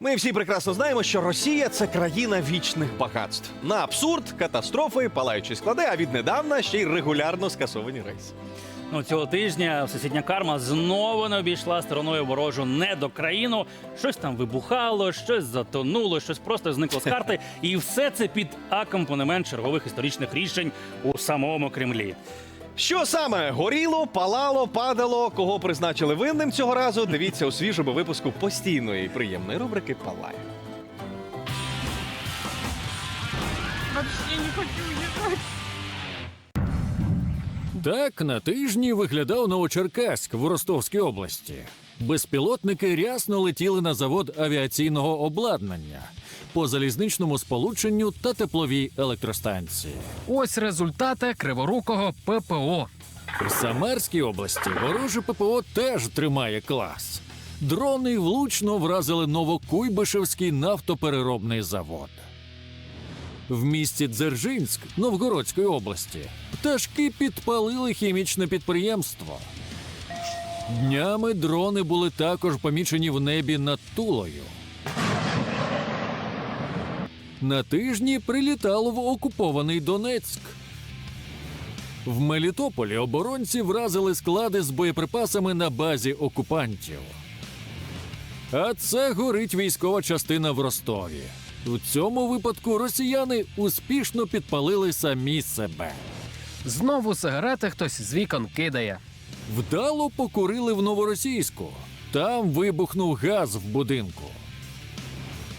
Ми всі прекрасно знаємо, що Росія це країна вічних багатств. На абсурд, катастрофи, палаючі склади, а віднедавна ще й регулярно скасовані рейси. Ну, цього тижня всесвітня карма знову не обійшла стороною ворожу недокраїну. Щось там вибухало, щось затонуло, щось просто зникло з карти. І все це під акомпанемент чергових історичних рішень у самому Кремлі. Що саме горіло, палало, падало, кого призначили винним цього разу? Дивіться у свіжому випуску постійної приємної рубрики Палає. Вообще не хочу уезжать. Так на тижні виглядав Новочеркаськ в Ростовській області. Безпілотники рясно летіли на завод авіаційного обладнання по залізничному сполученню та тепловій електростанції. Ось результати криворукого ППО. В Самарській області вороже ППО теж тримає клас. Дрони влучно вразили Новокуйбишевський нафтопереробний завод. В місті Дзержинськ Новгородської області пташки підпалили хімічне підприємство. Днями дрони були також помічені в небі над Тулою. На тижні прилітало в окупований Донецьк. В Мелітополі оборонці вразили склади з боєприпасами на базі окупантів. А це горить військова частина в Ростові. У цьому випадку росіяни успішно підпалили самі себе. Знову сигарети хтось з вікон кидає. Вдало покурили в новоросійську. Там вибухнув газ в будинку.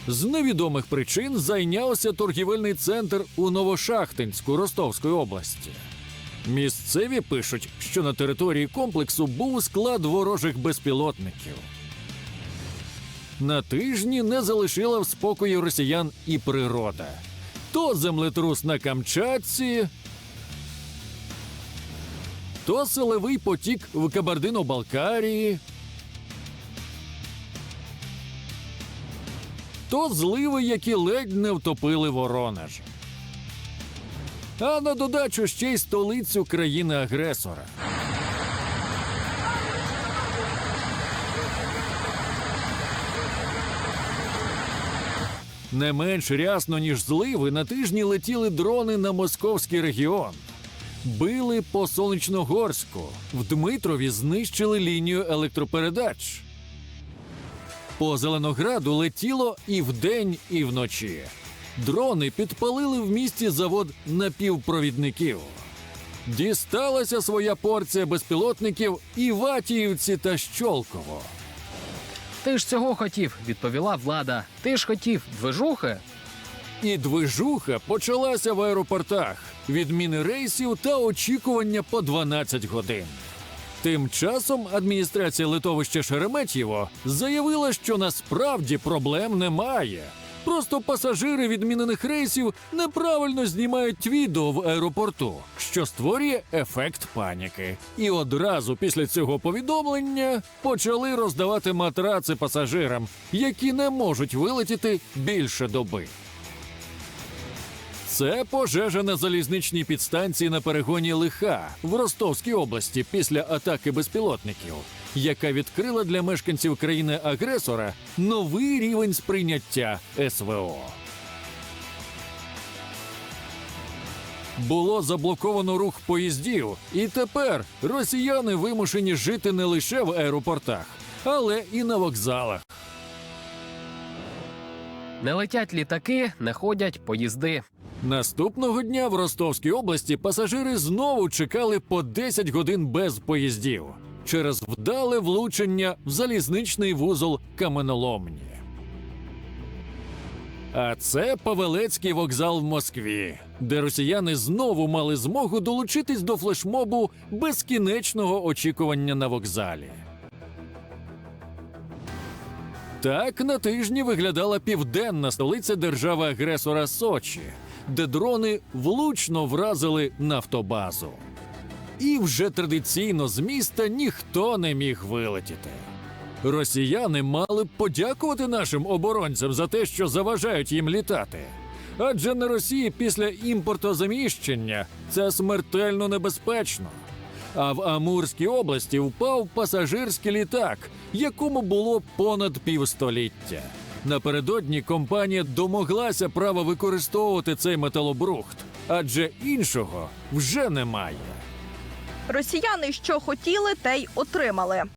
З невідомих причин зайнявся торгівельний центр у Новошахтинську Ростовської області. Місцеві пишуть, що на території комплексу був склад ворожих безпілотників. На тижні не залишила в спокої росіян і природа. То землетрус на Камчатці, то силовий потік в Кабардино-Балкарії, то зливи, які ледь не втопили Воронеж. А на додачу ще й столицю країни-агресора. Не менш рясно, ніж зливи, на тижні летіли дрони на московський регіон. Били по Сонячногорську. В Дмитрові знищили лінію електропередач. По Зеленограду летіло і вдень, і вночі. Дрони підпалили в місті завод напівпровідників. Дісталася своя порція безпілотників і Ватіївці та Щолково. Ти ж цього хотів, відповіла влада. Ти ж хотів движухи? І движуха почалася в аеропортах, відміни рейсів та очікування по 12 годин. Тим часом адміністрація литовища Шереметьєво заявила, що насправді проблем немає. Просто пасажири відмінених рейсів неправильно знімають відео в аеропорту, що створює ефект паніки. І одразу після цього повідомлення почали роздавати матраци пасажирам, які не можуть вилетіти більше доби. Це пожежа на залізничній підстанції на перегоні лиха в Ростовській області після атаки безпілотників, яка відкрила для мешканців країни-агресора новий рівень сприйняття СВО. Було заблоковано рух поїздів, і тепер росіяни вимушені жити не лише в аеропортах, але і на вокзалах. Не летять літаки, не ходять поїзди. Наступного дня в Ростовській області пасажири знову чекали по 10 годин без поїздів через вдале влучення в залізничний вузол каменоломні. А це Павелецький вокзал в Москві, де росіяни знову мали змогу долучитись до флешмобу безкінечного очікування на вокзалі. Так на тижні виглядала південна столиця держави-агресора Сочі, де дрони влучно вразили нафтобазу. І вже традиційно з міста ніхто не міг вилетіти. Росіяни мали б подякувати нашим оборонцям за те, що заважають їм літати. Адже на Росії після імпортозаміщення це смертельно небезпечно. А в Амурській області впав пасажирський літак, якому було понад півстоліття. Напередодні компанія домоглася права використовувати цей металобрухт, адже іншого вже немає. Росіяни що хотіли, те й отримали.